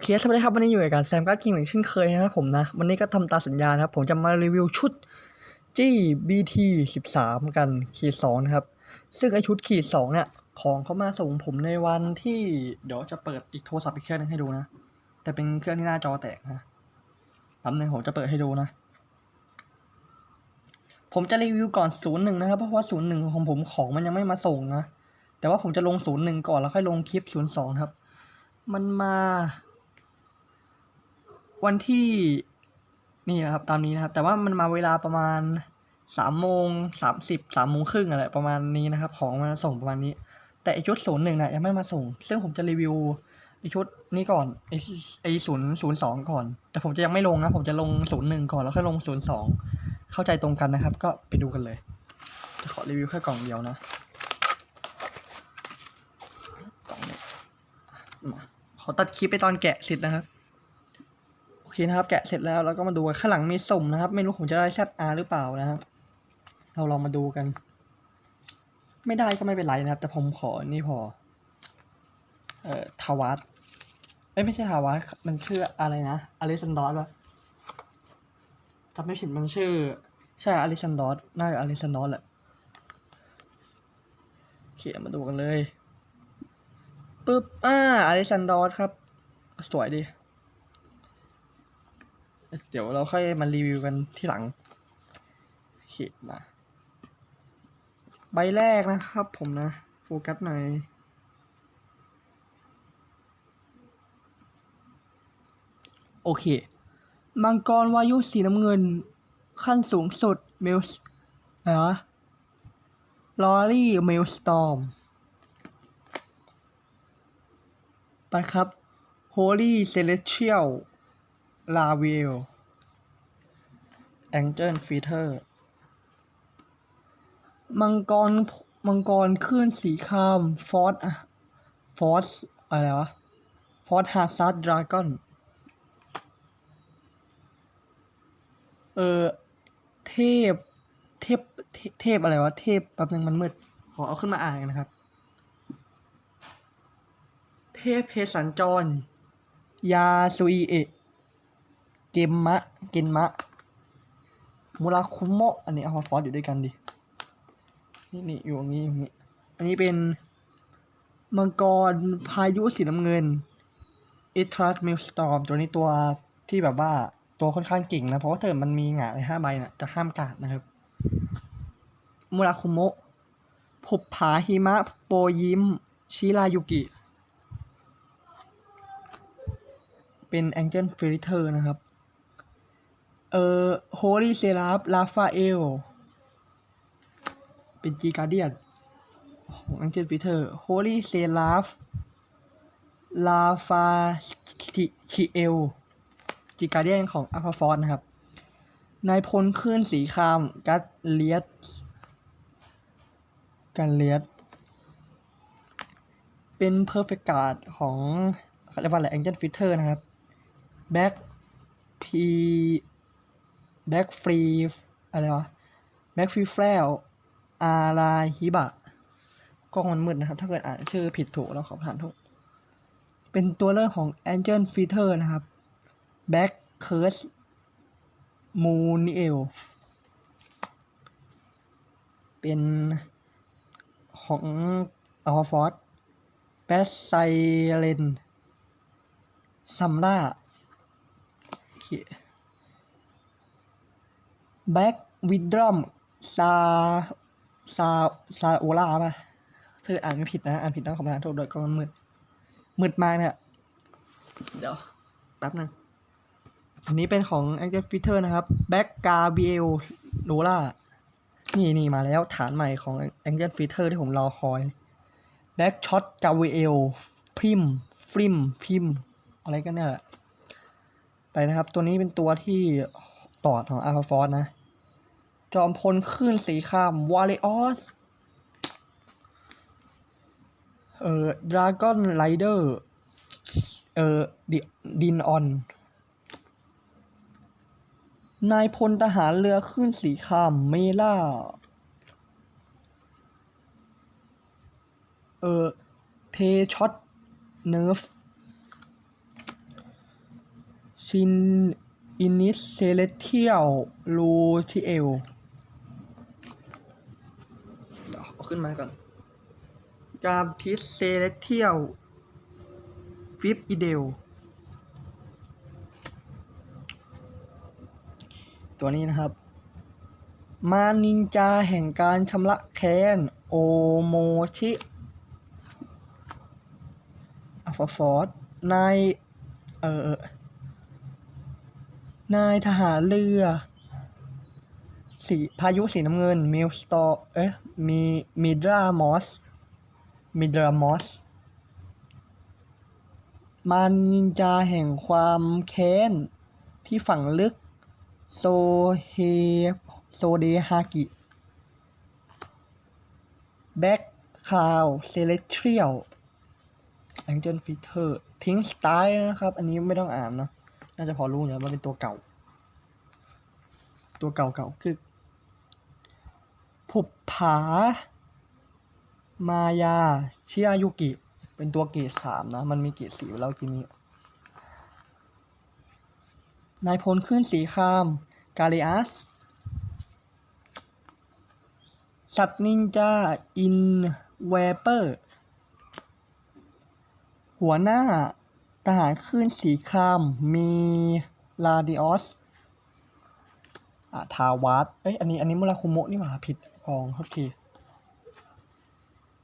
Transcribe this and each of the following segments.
เคสวัสดีครับวันนี้อยู่กับการแซมการ์ดคิงเหมือนเช่นเคยนะครับผมนะ วันนี้ก็ทำตามสัญญานะครับ ผมจะมารีวิวชุดจี้ BT 13กันขีด2นะครับ ซึ่งไอชุดขีด2เนี่ย ของเขามาส่งผมในวันที่เดี๋ยวจะเปิดอีกโทรศัพท์อีกเครื่องนึงให้ดูนะ แต่เป็นเครื่องที่หน้าจอแตกนะแป๊บนึงผมจะเปิดให้ดูนะ ผมจะรีวิวก่อนศูนย์หนึ่งนะครับ เพราะว่าศูนย์หนึ่งของผมของมันยังไม่มาส่งนะ แต่ว่าผมจะลงศูนย์หนึ่งก่อนแล้วค่อยลงคลิปศูนย์สองครับมันมา วันที่นี่นะครับตามนี้นะครับ แต่ว่ามันมาเวลาประมาณสามโมงสามสิบสามโมงครึ่งอะไรประมาณนี้นะครับ ของมันส่งประมาณนี้ แต่ไอชุดศูนย์หนึ่งนะยังไม่มาส่ง ซึ่งผมจะรีวิวไอชุดนี้ก่อนไอไอศูนย์ศูนย์สองก่อน แต่ผมจะยังไม่ลงนะ ผมจะลงศูนย์หนึ่งก่อนแล้วค่อยลงศูนย์สองเข้าใจตรงกันนะครับ ก็ไปดูกันเลย จะขอรีวิวแค่กล่องเดียวนะกล่องนี้มาขอตัดคลิปไปตอนแกะเสร็จนะครับ โอเคนะครับ แกะเสร็จแล้วเราก็มาดูข้างหลังมีสุ่มนะครับ ไม่รู้ผมจะได้แซดอาหรือเปล่านะครับ เราลองมาดูกัน ไม่ได้ก็ไม่เป็นไรนะครับ แต่ผมขอนี่พอ เอ่อทาวัตเอ้ยไม่ใช่ทาวัตมันชื่ออะไรนะอลิซันดอสวะจำไม่ผิดมันชื่อ ใช่อลิซันดอสน่าจะอลิซันดอสแหละโอเคมาดูกันเลยปึ๊บอ่าอลิซันดอสครับ สวยดี เดี๋ยวเราค่อยมารีวิวกันที่หลังโอเคมาใบแรกนะครับผมนะ โฟกัสหน่อยโอเค มังกรวายุสีน้ำเงิน ขั้นสูงสุดเมลส์อะไรวะลอรี่เมลสตอมปัดครับ Holy Celestial ล ลาวลแองเจิลฟีเทอร์ มังกร มังกรคลื่นสีคราม ฟอสอะฟอสอะไรวะ ฟอสฮาซัดดราก้อน เออเทพเทพ เทพ เทพอะไรวะ เทพแป๊บนึงมันมืด ขอเอาขึ้นมาอ่านกันนะครับ เทพเพสัญจร ยาซุยเอะ เกมมะ เกนมะ มูราคุโมะ อันนี้เอามาฟอสอยู่ด้วยกันดิ นี่นี่อยู่ตรงนี้อยู่นี้ อันนี้เป็นมังกรพายุสีน้ำเงินอิทรัสมิลสตอมตัวนี้ตัวที่แบบว่าตัวค่อนข้างเก่งนะ เพราะว่าเธอมันมีหงายห้าใบนะจะห้ามกาดนะครับ มูราคุโมะผบผาหิมะ โปยิม ชิรายุกิ เป็นแองเจิลฟิริเทอร์นะครับ เอ่อโฮลี่เซราฟลาฟาเอล เป็นจีการเดียนของแองเจิลฟิเทอร์โฮลี่เซราฟลาฟาคิเอลจีการเดียนของอัลฟาฟอร์นะครับนายพลคลื่นสีครามกัตเลียสกันเลียสเป็นเพอร์เฟกการ์ดของเรียกว่าอะไรแองเจิลฟิเทอร์นะครับแบ็กพี แบ็กฟรีอะไรวะแบ็กฟรีแฟลอาราฮิบะกล้องมันมืดนะครับ ถ้าเกิดอ่านชื่อผิดถูกแล้วขอผ่านทุกเป็นตัวเลือกของ Angel f e a t e r นะครับ Back Curse m o o n i e l เป็นของ a l p h a f o r d b a s s i l e n ซัมล่า แบ็กวิดดรอมซาซาซาโอลาป่ะเธออ่านไม่ผิดนะอ่านผิดนะขอประทานโทษด้วยก็มันมืดมืดมากเนี่ยเดี๋ยวแป๊บนึงอันนี้เป็นของ a n g e l f i t e r นะครับแบ็กกาเบลโลล่านี่นี่มาแล้วฐานใหม่ของ a n g e l f i t e r ที่ผมรอคอยแบ็กช็อตกาเวลพิมฟริมพิมอะไรกันเนี่ย ไปนะครับ ตัวนี้เป็นตัวที่ต่อของอาร์ฟอร์นะ จอมพลคลื่นสีข้ามวาเลออสเอ่อดราก้อนไรเดอร์เอ่อดิดินออน นายพลทหารเรือคลื่นสีข้ามเมล่า เอ่อเทช็อตเนิร์ฟชินอินิสเซเลเทียลลูทิเอลเดี๋ยวเอา ขึ้นมาก่อนกาบทิสเซเลเทียลฟิปอีเดลตัวนี้นะครับ มานินจาแห่งการชำระแค้น โอโมชิอัลฟาฟอร์ดนายเออเออนายทหารเรือ สีพายุสีน้ำเงินมิลสตอเอ๊ะมีมิดรามอสมิดรามอสมานินจาแห่งความแค้น ที่ฝังลึก โซเฮโซเดฮากิแบ็กคลาวเซเลเทียลแองเจิลฟิเทอร์ทิ้งสไตล์นะครับ อันนี้ไม่ต้องอ่านเนอะน่าจะพอรู้อยู่แล้วมันเป็นตัวเก่า ตัวเก่าๆคือ ผุบผา มายา ชิอายุกิ เป็นตัวเกรดสามนะ มันมีเกรดสี่แล้วทีนี้นายพลขึ้นสีคราม กาเลอัส สัตว์นินจา อินเวเปอร์ หัวหน้าทหารขึ้นสีคราม มีลาดิออสอะทาวัตเอ้ย อันนี้ อันนี้มุราคุโมะนี่หว่าผิด พองโทษที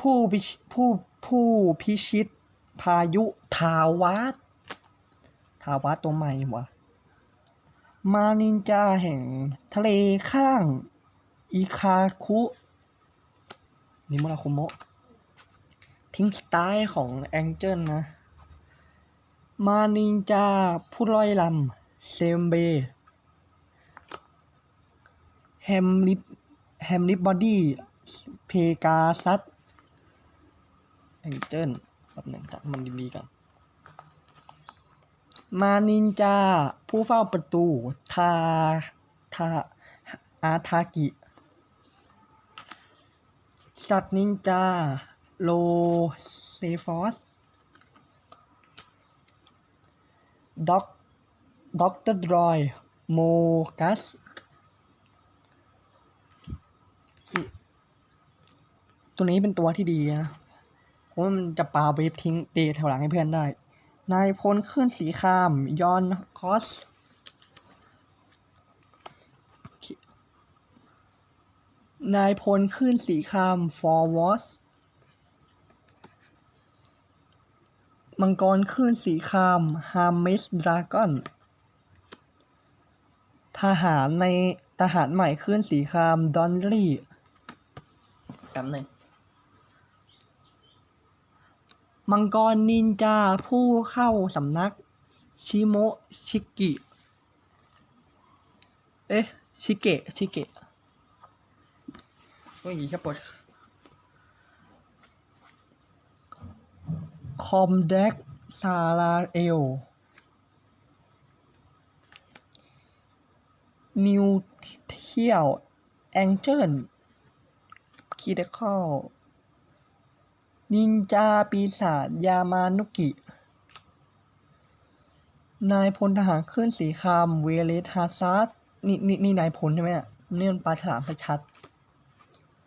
ผู้พิชผู้ผู้พิชิต พายุทาวัตทาวัตตัวใหม่วะมานินจาแห่งทะเลข้างอิคาคุนิมุราคุโมะทิ้งสไตล์ของแองเจิลนะ มานินจาผู้ร้อยลำเซมเบแฮมลิป แฮมลิปบอดี้เพกาซัสแองเจิลแบบหนึ่งกันมันดีๆกัน มานินจา ผู้เฝ้าประตู ทา ทา อาทากิ สัตว์นินจา โลเซฟอสด็อกด็อกเตอร์ดรอย โมกัส ตัวนี้เป็นตัวที่ดีนะเพราะมันจะปาเวฟทิ้งเตะแถวหลังให้เพื่อนได้ นายพลขึ้นสีครามยอนคอสนายพลขึ้นสีครามฟอร์วอสมังกรขึ้นสีครามฮามิสดราก้อนทหารในทหารใหม่ขึ้นสีครามดอนลี่แป๊บหนึ่ง มังกรนินจาผู้เข้าสำนัก ชิโมชิกิ เอ๊ะ ชิเกะ ชิเกะว่าอย่างนี้ครับปดคอมแดกซาลาเอล นิวเทียลแองเจิลคีเดคอล นินจาปีศาจยามานุกิ นายพลทหารขึ้นสีครามเวเลสฮาซาร์นี่นี่นี่นายพลใช่ไหมเนี่ยนี่มันปลาฉลามชัด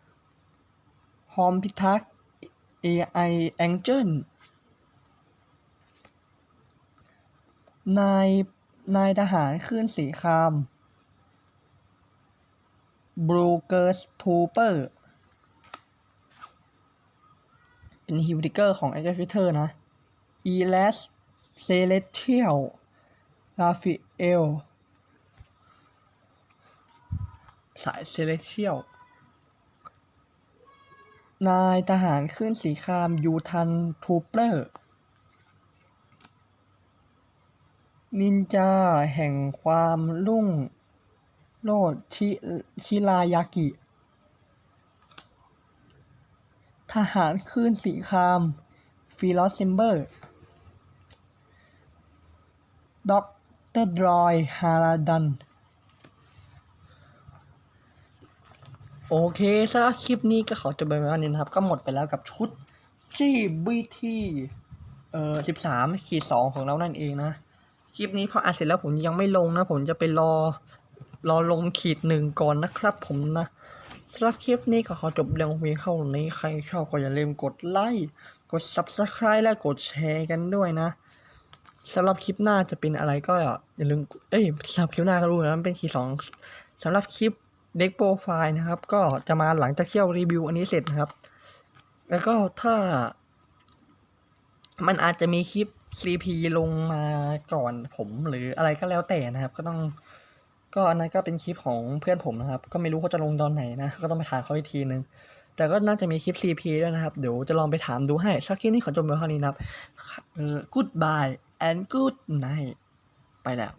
ๆฮอมพิทักษ์ AI แองเจิลนายนายทหารขึ้นสีครามบรูเกอร์สทูเปอร์ เป็นฮิวติเกอร์ของ a อ g ฟิเทอร์นะ e l a s c e l e s t i a l Raphael สาย Celestial นายทหารขึ้นสีครามยูทันทูเปอร์นินจาแห่งความรุ่งโลดชิชิรายากิ ทหารคลื่นสีครามฟิลอสซิมเบอร์ด็อกเตอร์ดรอยฮาราดัน โอเคสำหรับคลิปนี้ก็ขอจบไปประมาณนี้นะครับ ก็หมดไปแล้วกับชุด GBT เอ่อ13ขีด2ของเรานั่นเองนะ คลิปนี้พออัดเสร็จแล้วผมยังไม่ลงนะ ผมจะไปรอรอลงขีดหนึ่งก่อนนะครับผมนะ สำหรับคลิปนี้ก็ขอจบเรื่องเพียงเท่านี้ใครชอบก็อย่าลืมกดไลค์กด subscribe และกดแชร์กันด้วยนะสำหรับคลิปหน้าจะเป็นอะไรก็อย่าลืมเอ้ยสำหรับคลิปหน้าก็รู้นะมันเป็นขีสองสำหรับคลิปเด็กโปรไฟล์นะครับ ก็จะมาหลังจากเที่ยวรีวิวอันนี้เสร็จนะครับ แล้วก็ถ้า มันอาจจะมีคลิป CP ลงมาก่อนผมหรืออะไรก็แล้วแต่นะครับ ก็ต้อง ก็อันนั้นก็เป็นคลิปของเพื่อนผมนะครับ ก็ไม่รู้เขาจะลงตอนไหนนะ ก็ต้องไปถามเขาอีกทีนึง แต่ก็น่าจะมีคลิป CP ด้วยนะครับ เดี๋ยวจะลองไปถามดูให้ชักคลิปนี้ขอจบไว้เท่านี้นะครับเออ goodbye and good night ไปแล้ว